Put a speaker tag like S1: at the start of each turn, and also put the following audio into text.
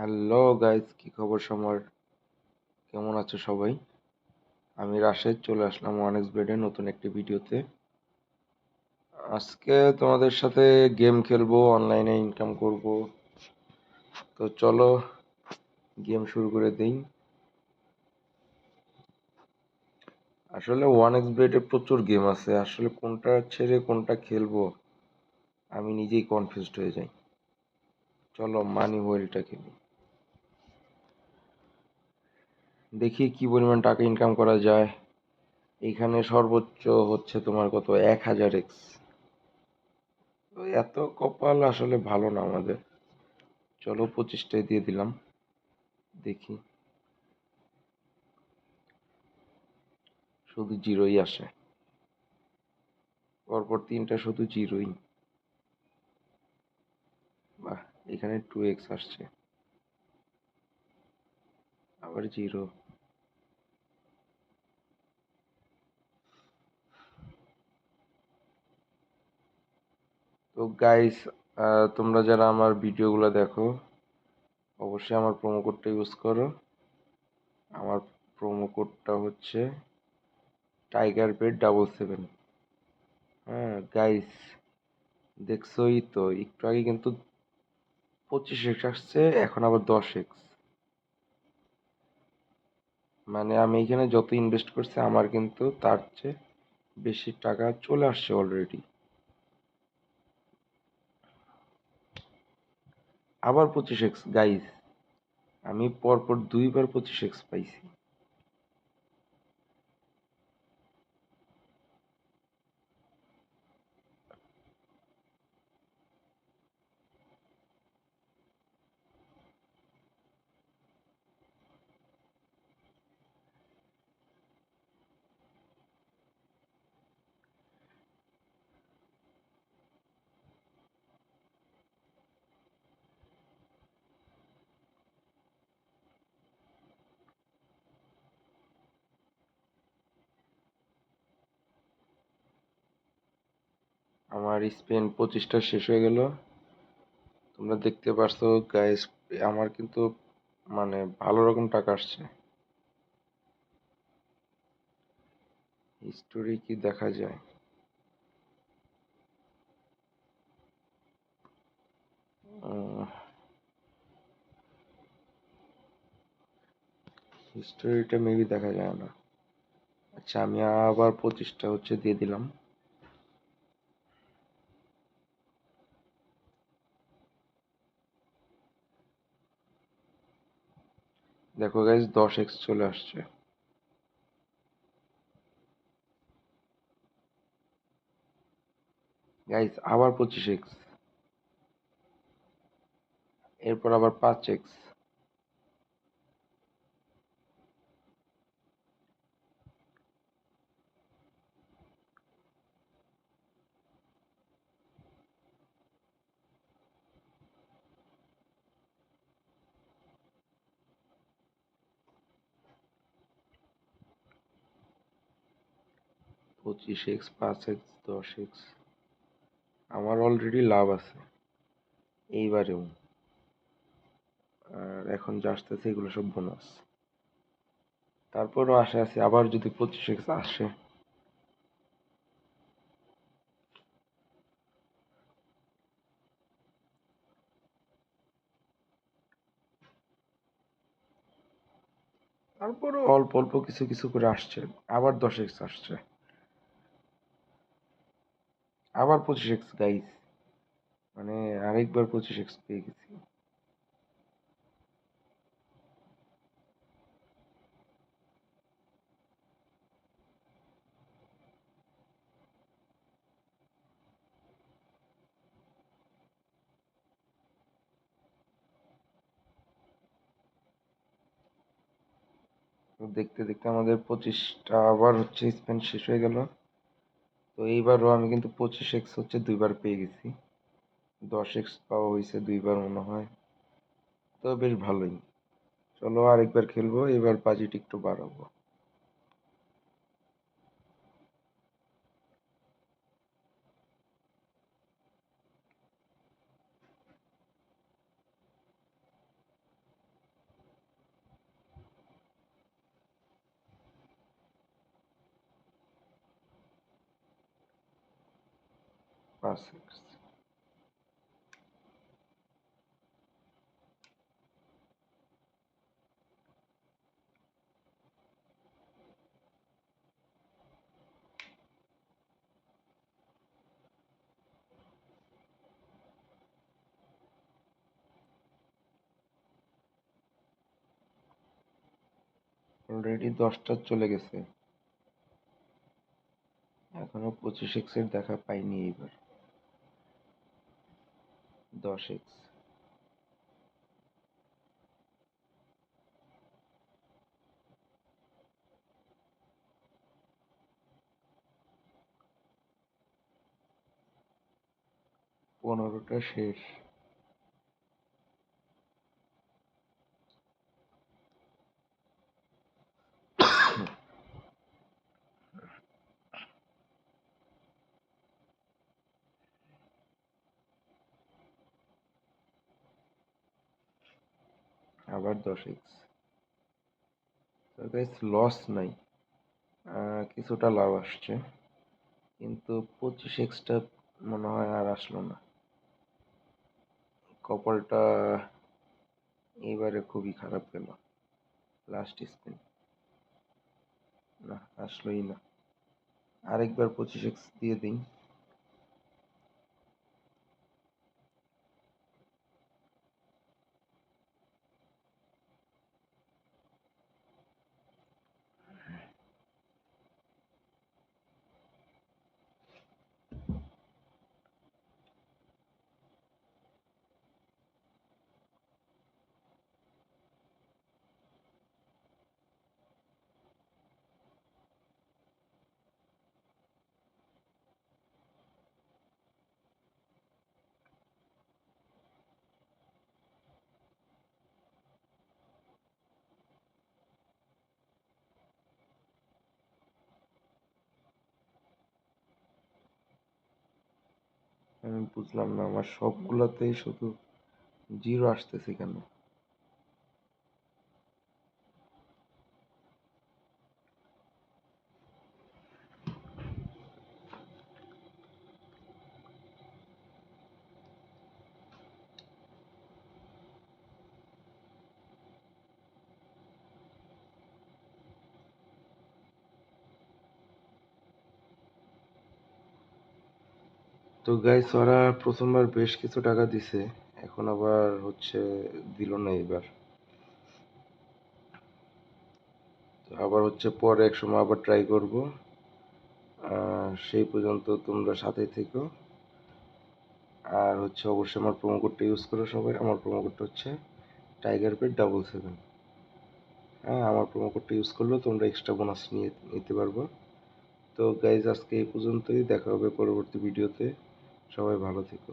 S1: Hello guys কি খবর সবার? কেমন আছো সবাই? আমি রাশেদ, চলে আসলাম ওয়ান এক্স বেডে নতুন একটি ভিডিওতে। আজকে তোমাদের সাথে গেম খেলব অনলাইনে ইনকাম করব। তো চলো গেম শুরু করে দিই। আসলে ওয়ান এক্স বেডে প্রচুর গেম আছে। আসলে কোনটা ছেড়ে কোনটা খেলব, আমি নিজেই কনফিউজড হয়ে যাই। চলো মানি ওয়েলটা খেলি দেখি কি পরিমাণ টাকা ইনকাম করা যায়। এখানে সর্বোচ্চ হচ্ছে তোমার কত? এক হাজার এক্স এত কপাল আসলে ভালো না আমাদের। চলো পঁচিশটায় দিয়ে দিলাম। দেখি। শুধু জিরোই আসে। পরপর তিনটা শুধু জিরোই। বাহ, এখানে টু এক্স আসছে। আবার জিরো তো গাইস তোমরা যারা আমার ভিডিওগুলো দেখো, অবশ্যই আমার প্রোমো কোডটা ইউজ করো। আমার প্রোমো কোডটা হচ্ছে টাইগার বেড ডাবল সেভেন হ্যাঁ গাইস দেখছোই তো, একটু আগে কিন্তু পঁচিশ এক্স আসছে, এখন আবার দশ এক্স মানে আমি এখানে যত ইনভেস্ট করছি, আমার কিন্তু তার চেয়ে বেশি টাকা চলে আসছে অলরেডি আবার পঁচিশ এক্স গাইস আমি পরপর দুইবার পঁচিশ এক্স পাইছি। আমার স্পেন পঁচিশটা শেষ হয়ে গেল। তোমরা দেখতে পারছ গাইস আমার কিন্তু মানে ভালো রকম টাকা আসছে। হিস্টোরি কি দেখা যায়? হিস্টোরিটা মেবি দেখা যায় না। আচ্ছা আমি আবার পঁচিশটা হচ্ছে দিয়ে দিলাম। দেখো গাইজ দশ এক্স চলে আসছে। গাইজ আবার পঁচিশ এক্স এরপর আবার পাঁচ এক্স পঁচিশ এক্স পাঁচ এক্স দশ এক্স আমার অলরেডি লাভ আছে। এইবারেও। আর এখন যা আসতেছে এগুলো সব বোনাস তারপরও আশা আছে আবার যদি পঁচিশ এক্স আসে। তারপরও অল্প অল্প কিছু কিছু করে আসছে। আবার দশ এক্স আসছে। আবার পঁচিশ এক্স গাইস মানে আরেকবার পঁচিশ এক্স পেয়ে গেছি। দেখতে দেখতে আমাদের পঁচিশটা আবার হচ্ছে স্পেন শেষ হয়ে গেল। তো এইবারও আমি কিন্তু পঁচিশ এক্স হচ্ছে দুইবার পেয়ে গেছি। দশ এক্স পাওয়া হয়েছে দুইবার মনে হয়। তো বেশ ভালোই। চলো আরেকবার খেলব, এবার বাজেট একটু বাড়াবো। এক্স অলরেডি দশটা চলে গেছে। এখনও পঁচিশ এক্সের দেখা পাইনি এইবার। দশ এক্স পনেরোটা শেষ। আবার দশ এক্স তো গাইস লস নাই। কিছুটা লাভ আসছে। কিন্তু পঁচিশ এক্সটা মনে হয় আর আসলো না। কপালটা এবারে খুবই খারাপ গেল। লাস্ট স্পিন না, আসলোই না। আরেকবার পঁচিশ এক্স দিয়ে দিই। আমি বুঝলাম না আমার সবগুলোতেই শুধু জিরো আসতেছে কেন? তো গাইস ওরা প্রথমবার বেশ কিছু টাকা দিছে, এখন আবার হচ্ছে দিল না এবার তো আবার হচ্ছে পরে এক সময় আবার ট্রাই করব সেই পর্যন্ত তোমরা সাথে থেকো। আর হচ্ছে অবশ্যই আমার প্রোমো কোডটা ইউজ করো সবাই, আমার প্রোমো কোডটা হচ্ছে টাইগার পেড ডাবল সেভেন হ্যাঁ আমার প্রোমো কোডটা ইউজ করলেও তোমরা এক্সট্রা বোনাস নিয়ে, নিতে পারব। তো গাইজ আজকে এই পর্যন্তই, দেখা হবে পরবর্তী ভিডিওতে সবাই ভালো থেকো।